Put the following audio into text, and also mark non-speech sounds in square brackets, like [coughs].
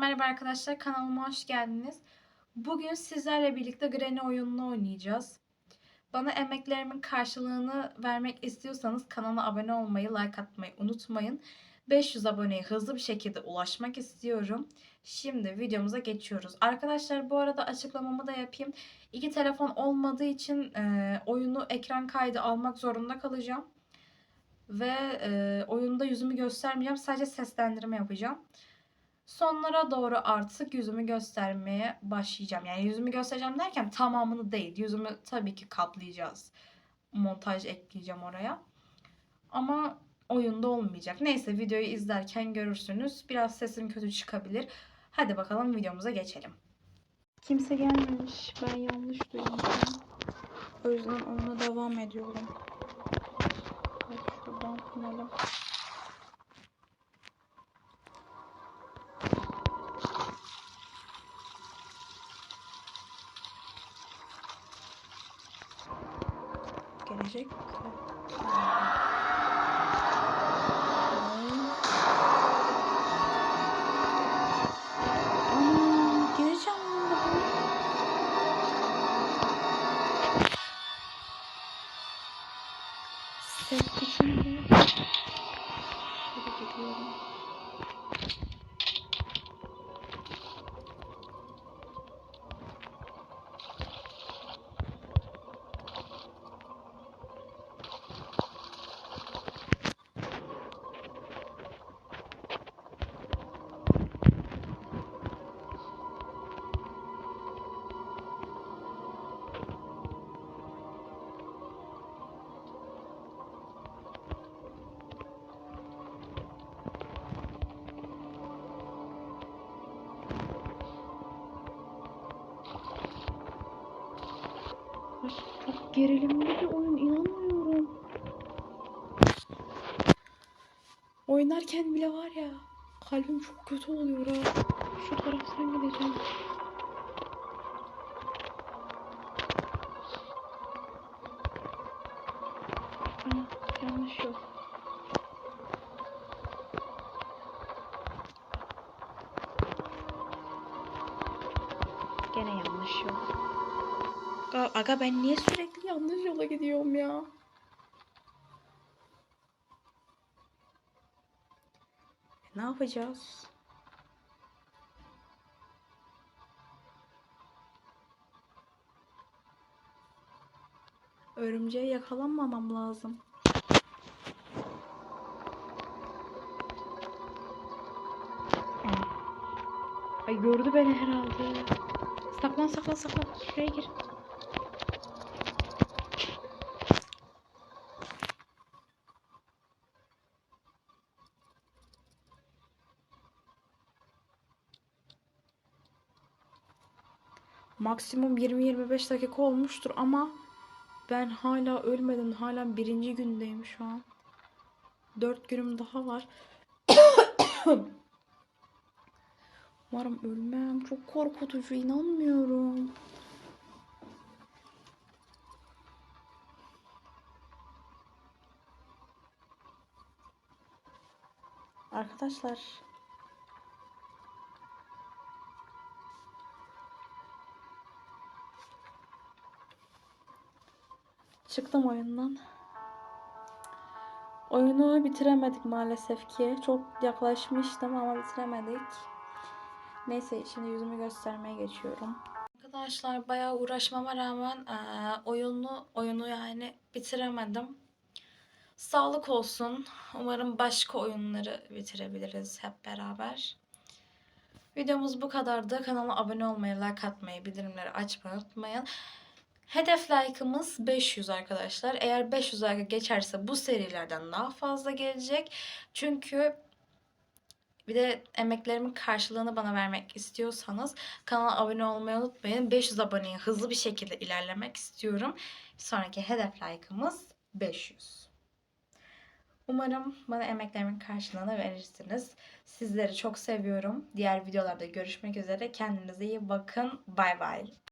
merhaba arkadaşlar. Kanalıma hoş geldiniz. Bugün sizlerle birlikte Granny oyununu oynayacağız. Bana emeklerimin karşılığını vermek istiyorsanız kanala abone olmayı, like atmayı unutmayın. 500 aboneye hızlı bir şekilde ulaşmak istiyorum. Şimdi videomuza geçiyoruz. Arkadaşlar bu arada açıklamamı da yapayım. İki telefon olmadığı için e, oyunu ekran kaydı almak zorunda kalacağım. Ve e, oyunda yüzümü göstermeyeceğim. Sadece seslendirme yapacağım. Sonlara doğru artık yüzümü göstermeye başlayacağım. Yani yüzümü göstereceğim derken tamamını değil. Yüzümü tabii ki kaplayacağız. Montaj ekleyeceğim oraya. Ama oyunda olmayacak. Neyse videoyu izlerken görürsünüz. Biraz sesim kötü çıkabilir. Hadi bakalım videomuza geçelim. Kimse gelmemiş. Ben yanlış duymuşum. O yüzden oyuna devam ediyorum. Hadi şuradan inelim. Gelecek mi? Ana gerilimli bir oyun inanmıyorum. Oynarken bile var ya kalbim çok kötü oluyor ha. Şu taraftan gideceğim. Ana yanlış yol. Gene yanlış yol. Aga, aga ben niye sürekli yanlış yola gidiyorum ya? Ne yapacağız? Örümceğe yakalanmamam lazım. Ay gördü beni herhalde. Saklan saklan saklan. Şuraya gir. Maksimum 20-25 dakika olmuştur ama ben hala ölmedim. Hala birinci gündeyim şu an. Dört günüm daha var. [coughs] Umarım ölmem. Çok korkutucu. inanmıyorum. Arkadaşlar Çıktım oyundan. Oyunu bitiremedik maalesef ki. Çok yaklaşmıştım ama bitiremedik. Neyse şimdi yüzümü göstermeye geçiyorum. Arkadaşlar bayağı uğraşmama rağmen eee, oyunu oyunu yani bitiremedim. Sağlık olsun. Umarım başka oyunları bitirebiliriz hep beraber. Videomuz bu kadardı. Kanala abone olmayı, like atmayı, bildirimleri açmayı unutmayın. Hedef like'ımız 500 arkadaşlar. Eğer 500 like geçerse bu serilerden daha fazla gelecek. Çünkü bir de emeklerimin karşılığını bana vermek istiyorsanız kanala abone olmayı unutmayın. 500 aboneye hızlı bir şekilde ilerlemek istiyorum. Sonraki hedef like'ımız 500. Umarım bana emeklerimin karşılığını verirsiniz. Sizleri çok seviyorum. Diğer videolarda görüşmek üzere. Kendinize iyi bakın. Bay bay.